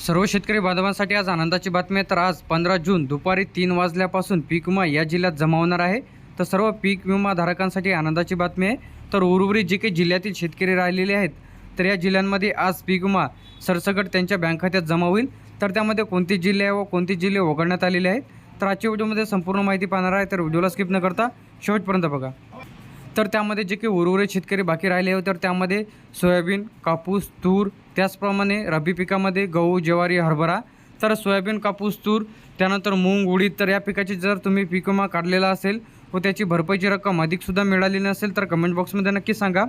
सर्व शेतकरी बांधवांसाठी आज आनंदाची बातमी आहे. तर आज पंधरा जून दुपारी तीन वाजल्यापासून पीक विमा या जिल्ह्यात जमा होणार आहे. तर सर्व पीक विमा धारकांसाठी आनंदाची बातमी आहे. तर उर्वरित जे काही जिल्ह्यातील शेतकरी राहिलेले आहेत तर या जिल्ह्यांमध्ये आज पीक विमा सरसकट त्यांच्या बँक खात्यात जमा होईल. तर त्यामध्ये कोणते जिल्हे व कोणते जिल्हे वगळण्यात आलेले आहेत तर आजच्या व्हिडिओमध्ये संपूर्ण माहिती पाहणार आहे. तर व्हिडिओला स्किप न करता शेवटपर्यंत बघा. तर त्यामध्ये जे काही उर्वरित शेतकरी बाकी राहिले आहे तर त्यामध्ये सोयाबीन कापूस तूर त्याचप्रमाणे रब्बी पिकामध्ये गहू ज्वारी हरभरा. तर सोयाबीन कापूस तूर त्यानंतर मूग उडीद तर या पिकाची जर तुम्ही पीक विमा काढलेला असेल व त्याची भरपाईची रक्कम अधिकसुद्धा मिळाली नसेल तर कमेंट बॉक्समध्ये नक्की सांगा.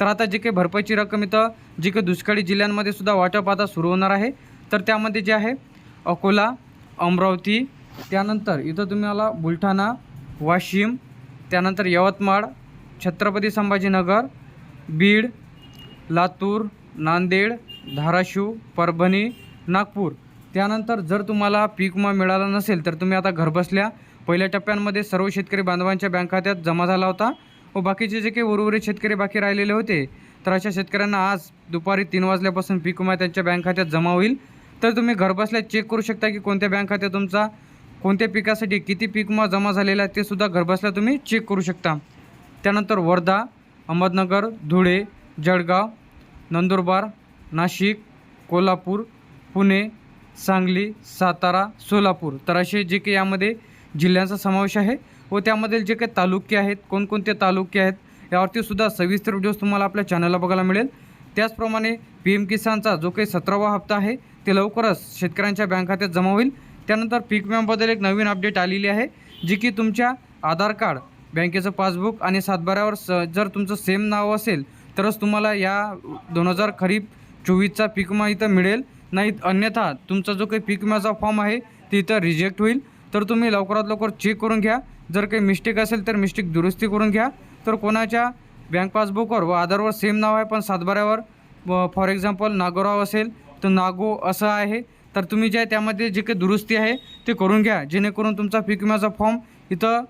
तर आता जे काही भरपाईची रक्कम इथं जे काही दुष्काळी जिल्ह्यांमध्ये सुद्धा वाटप आता सुरू होणार आहे. तर त्यामध्ये जे आहे अकोला अमरावती त्यानंतर इथं तुम्हाला बुलढाणा वाशिम त्यानंतर यवतमाळ छत्रपती संभाजीनगर बीड लातूर नांदेड धाराशिव परभणी नागपूर. त्यानंतर जर तुम्हाला पीक विमा मिळाला नसेल तर तुम्ही आता घरबसल्या पहिल्या टप्प्यांमध्ये सर्व शेतकरी बांधवांच्या बँक खात्यात जमा झाला होता व बाकीचे जे काही उर्वरित शेतकरी बाकी राहिलेले होते तर अशा शेतकऱ्यांना आज दुपारी तीन वाजल्यापासून पीक विमा त्यांच्या बँक खात्यात जमा होईल. तर तुम्ही घरबसल्या चेक करू शकता की कोणत्या बँक खात्यात तुमचा कोणत्या पिकासाठी किती पीक विमा जमा झालेला आहे ते सुद्धा घरबसल्या तुम्ही चेक करू शकता. त्यानंतर वर्धा अहमदनगर धुळे जळगाव नंदुरबार नाशिक कोल्हापूर पुणे सांगली सातारा सोलापूर. तर असे जे काही यामध्ये जिल्ह्यांचा समावेश आहे व त्यामधील जे काही तालुके आहेत कोणकोणते तालुके आहेत यावरती सुद्धा सविस्तर व्हिडिओज तुम्हाला आपल्या चॅनलला बघायला मिळेल. त्याचप्रमाणे पी एम किसानचा जो काही सतरावा हप्ता आहे ते लवकरच शेतकऱ्यांच्या बँक खात्यात जमा होईल. त्यानंतर पीक विम्याबद्दल एक नवीन अपडेट आलेली आहे जी की तुमच्या आधार कार्ड बँकेचं पासबुक आणि सातबाऱ्यावर स जर तुमचं सेम नाव असेल तरच तुम्हाला या दोन हजार खरीप चोवीसचा पीक विमा इथं मिळेल. नाही अन्यथा तुमचा जो काही पीक विम्याचा फॉर्म आहे ते इथं रिजेक्ट होईल. तर तुम्ही लवकरात लवकर चेक करून घ्या. जर काही मिस्टेक असेल तर मिस्टेक दुरुस्ती करून घ्या. तर कोणाच्या बँक पासबुकवर व आधारवर सेम नाव आहे पण सातबाऱ्यावर फॉर एक्झाम्पल नागोराव असेल तर नागो असं आहे. तर तुम्ही जे आहे त्यामध्ये जे काही दुरुस्ती आहे ते करून घ्या. जेणेकरून तुमचा पीक विम्याचा फॉर्म इथं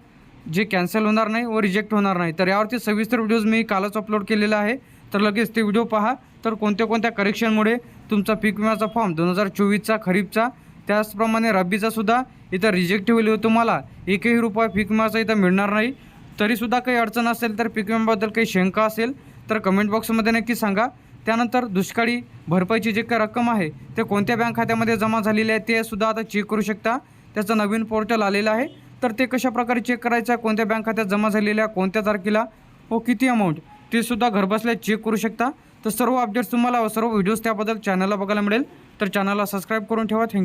जे कॅन्सल होणार नाही व रिजेक्ट होणार नाही. तर यावरती सविस्तर व्हिडिओज मी कालच अपलोड केलेला आहे. तर लगेच ते व्हिडिओ पहा. तर कोणत्या कोणत्या करेक्शनमुळे तुमचा पीक विम्याचा फॉर्म दोन हजार चोवीसचा खरीपचा त्याचप्रमाणे रब्बीचासुद्धा इथं रिजेक्ट होईल व तुम्हाला एकही रुपया पीक विम्याचा इथं मिळणार नाही. तरीसुद्धा काही अडचण असेल तर पीक विम्याबद्दल काही शंका असेल तर कमेंट बॉक्समध्ये नक्की सांगा. त्यानंतर दुष्काळी भरपाईची जी काही रक्कम आहे ते कोणत्या बँक खात्यामध्ये जमा झालेली आहे ते सुद्धा आता चेक करू शकता. त्याचं नवीन पोर्टल आलेलं आहे. तर ते कशा प्रकारे चेक करायचं आहे कोणत्या बँक खात्यात जमा झालेल्या कोणत्या तारखेला व किती अमाऊंट ते सुद्धा घरबसल्या चेक करू शकता. तर सर्व अपडेट्स तुम्हाला सर्व व्हिडिओज त्याबद्दल चॅनलला बघायला मिळेल. तर चॅनलला सबस्क्राईब करून ठेवा. थँक्यू